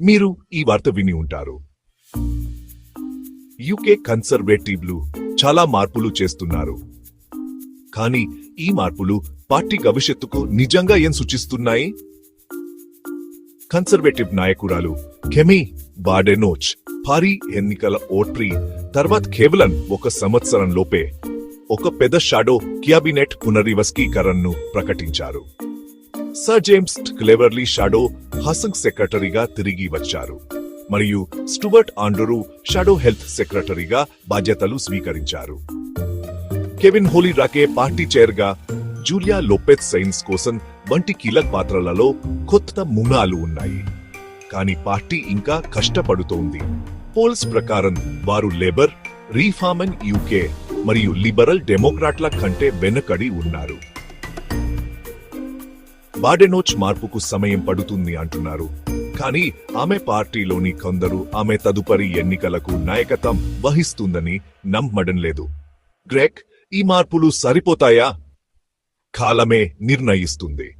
మీరు ఈ వార్త విని ఉంటారు. యూకే కన్సర్వేటివ్లు చాలా మార్పులు చేస్తున్నారు. కానీ ఈ మార్పులు పార్టీ భవిష్యత్తుకు నిజంగా ఏం సూచిస్తున్నాయి? కన్సర్వేటివ్ నాయకురాలు కెమీ బాడెనోచ్ భారీ ఎన్నికల ఓట్రీ తర్వాత కేవలం ఒక సంవత్సరం లోపే ఒక పెద్ద షాడో క్యాబినెట్ పునర్వ్యవస్థీకరణను ప్రకటించారు. Sir James Cleverly shadow housing సెక్రటరీగా తిరిగి వచ్చారు. మరియు స్టువర్ట్ ఆండ్రూ షాడో హెల్త్ సెక్రటరీగా బాధ్యతలు స్వీకరించారు. కెవిన్ హోలీ రాకే పార్టీ చైర్గా జూలియా లోపెత్ సైన్స్ కోసం వంటి కీలక పాత్రలలో కొత్త మునాలు ఉన్నాయి. కానీ పార్టీ ఇంకా కష్టపడుతోంది. పోల్స్ ప్రకారం వారు లేబర్ రీఫార్మన్ యూకే మరియు లిబరల్ డెమోక్రాట్ల కంటే వెనకడి ఉన్నారు. బాడెనోచ్ మార్పుకు సమయం పడుతుంది అంటున్నారు. కానీ ఆమె పార్టీలోని కొందరు ఆమె తదుపరి ఎన్నికలకు నాయకత్వం వహిస్తుందని నమ్మడం లేదు. గ్రెక్ ఈ మార్పులు సరిపోతాయా? కాలమే నిర్ణయిస్తుంది.